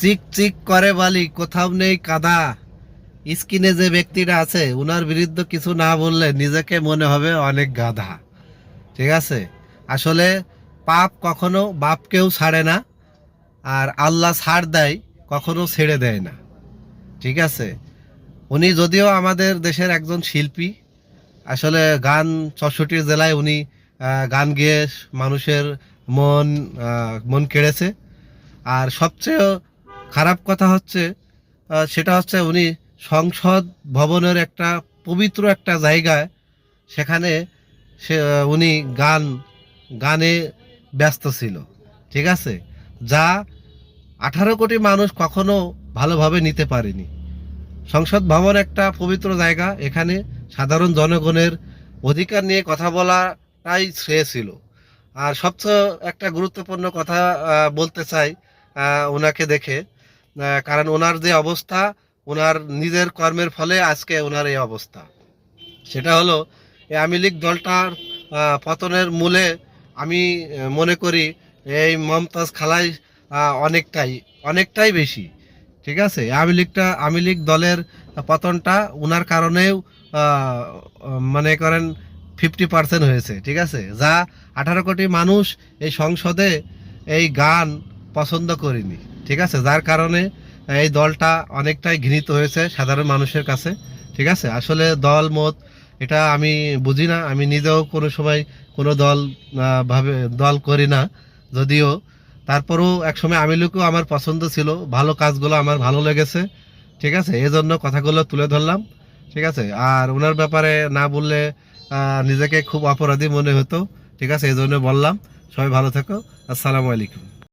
চিক চিক করে বালি, কোথাও নেই কাদা। স্কিনে যে ব্যক্তিটা আছে, উনার বিরুদ্ধে কিছু না বললে নিজেকে মনে হবে অনেক গাধা। ঠিক আছে? আসলে পাপ কখনো বাপকেও ছাড়ে না, আর আল্লাহ ছাড় দেয়, কখনো ছেড়ে দেয় না। ঠিক আছে? উনি যদিও আমাদের দেশের একজন শিল্পী, আসলে গান চৌষট্টি জেলায় উনি গান গেয়ে মানুষের মন মন কেড়েছে। আর সবচেয়ে খারাপ কথা হচ্ছে সেটা হচ্ছে উনি সংসদ ভবনের একটা পবিত্র একটা জায়গায় সেখানে সে উনি গান, গানে ব্যস্ত ছিল, ঠিক আছে? যা আঠারো কোটি মানুষ কখনো ভালোভাবে নিতে পারেনি। সংসদ ভবন একটা পবিত্র জায়গা, এখানে সাধারণ জনগণের অধিকার নিয়ে কথা বলাটাই শ্রেয় ছিল। আর সবচেয়ে একটা গুরুত্বপূর্ণ কথা বলতে চাই ওনাকে দেখে কারণ ওনার যে অবস্থা, ওনার নিজের কর্মের ফলে আজকে ওনার এই অবস্থা। সেটা হলো, এই আওয়ামী লীগ দলটার পতনের মূলে আমি মনে করি এই মমতাজ খালাই অনেকটাই অনেকটাই বেশি, ঠিক আছে? আওয়ামী লীগটা, আওয়ামী লীগ দলের পতনটা ওনার কারণেও মনে করেন ফিফটি পার্সেন্ট হয়েছে, ঠিক আছে? যা আঠারো কোটি মানুষ এই সংসদে এই গান পছন্দ করেনি। ঠিক আছে? যার কারণে এই দলটা অনেকটাই ঘৃণিত হয়েছে সাধারণ মানুষের কাছে। ঠিক আছে? আসলে দল মত, এটা আমি বুঝি না। আমি নিজেও কোনো সময় কোনো দল ভাবে, দল করি না। যদিও, তারপরেও একসময় আমি লোকও আমার পছন্দ ছিল। ভালো কাজগুলো আমার ভালো লেগেছে। ঠিক আছে? এই জন্য কথাগুলো তুলে ধরলাম। ঠিক আছে? আর ওনার ব্যাপারে না বললে নিজেকে খুব অপরাধী মনে হতো। ঠিক আছে? এই জন্য বললাম। সবাই ভালো থেকো। আসসালামু আলাইকুম।